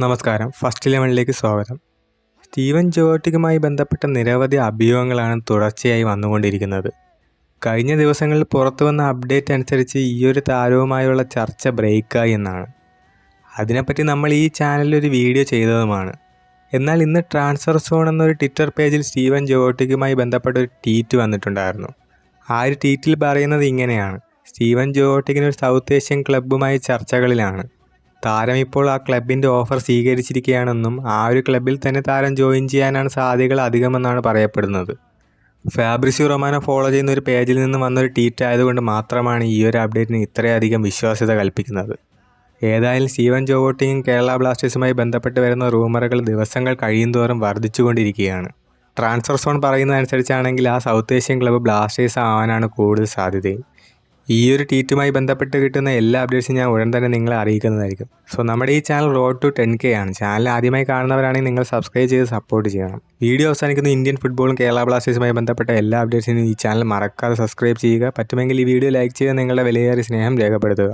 നമസ്കാരം. ഫസ്റ്റ് ഇലവനിലേക്ക് സ്വാഗതം. സ്റ്റീവൻ ജോട്ടിക്കുമായി ബന്ധപ്പെട്ട നിരവധി അഭിയോഗങ്ങളാണ് തുടർച്ചയായി വന്നുകൊണ്ടിരിക്കുന്നത്. കഴിഞ്ഞ ദിവസങ്ങളിൽ പുറത്തു വന്ന അപ്ഡേറ്റ് അനുസരിച്ച് ഈ ഒരു താരവുമായുള്ള ചർച്ച ബ്രേക്കായി എന്നാണ്. അതിനെപ്പറ്റി നമ്മൾ ഈ ചാനലിൽ ഒരു വീഡിയോ ചെയ്തതുമാണ്. എന്നാൽ ഇന്ന് ട്രാൻസ്ഫർ സോൺ എന്നൊരു ട്വിറ്റർ പേജിൽ സ്റ്റീവൻ ജോട്ടിക്കുമായി ബന്ധപ്പെട്ട ഒരു ട്വീറ്റ് വന്നിട്ടുണ്ടായിരുന്നു. ആ ഒരു ട്വീറ്റിൽ പറയുന്നത് ഇങ്ങനെയാണ്. സ്റ്റീവൻ ജോർട്ടിക്കിന് ഒരു സൗത്ത് ഏഷ്യൻ ക്ലബ്ബുമായി ചർച്ചകളിലാണ്. താരം ഇപ്പോൾ ആ ക്ലബിന്റെ ഓഫർ സ്വീകരിച്ചിരിക്കുകയാണെന്നും ആ ഒരു ക്ലബിൽ തന്നെ താരം ജോയിൻ ചെയ്യാനാണ് സാധ്യതകൾ അധികമെന്നാണ് പറയപ്പെടുന്നത്. ഫാബ്രിസി റൊമാനോ ഫോളോ ചെയ്യുന്ന ഒരു പേജിൽ നിന്ന് വന്നൊരു ട്വീറ്റ് ആയതുകൊണ്ട് മാത്രമാണ് ഈ ഒരു അപ്ഡേറ്റിന് ഇത്രയധികം വിശ്വാസ്യത കൽപ്പിക്കുന്നത്. ഏതായാലും സ്റ്റീവൻ ജോവോട്ടിങ്ങും കേരള ബ്ലാസ്റ്റേഴ്സുമായി ബന്ധപ്പെട്ട് വരുന്ന റൂമറുകൾ ദിവസങ്ങൾ കഴിയുന്തോറും വർദ്ധിച്ചുകൊണ്ടിരിക്കുകയാണ്. ട്രാൻസ്ഫർ സോൺ പറയുന്നതനുസരിച്ചാണെങ്കിൽ ആ സൗത്ത് ഏഷ്യൻ ക്ലബ്ബ് ബ്ലാസ്റ്റേഴ്സ് ആവാനാണ് കൂടുതൽ സാധ്യതയും. ഈ ഒരു ട്വീറ്റുമായി ബന്ധപ്പെട്ട് കിട്ടുന്ന എല്ലാ അപ്ഡേറ്റ്സും ഞാൻ ഉടൻ തന്നെ നിങ്ങളെ അറിയിക്കുന്നതായിരിക്കും. സോ നമ്മുടെ ഈ channel road to ten K ആണ്. ചാനൽ ആദ്യമായി കാണുന്നവരാണെങ്കിൽ നിങ്ങൾ സബ്സ്ക്രൈബ് ചെയ്ത് സപ്പോർട്ട് ചെയ്യണം. വീഡിയോ അവസാനിക്കുന്ന ഇന്ത്യൻ ഫുട്ബോളും കേരള ബ്ലാസ്റ്റേഴ്സുമായി ബന്ധപ്പെട്ട എല്ലാ അപ്ഡേറ്റ്സിനും ഈ ചാനൽ മറക്കാതെ സബ്സ്ക്രൈബ് ചെയ്യുക. പറ്റുമെങ്കിൽ ഈ വീഡിയോ ലൈക്ക് ചെയ്ത് നിങ്ങളുടെ വിലയേറിയ സ്നേഹം രേഖപ്പെടുത്തുക.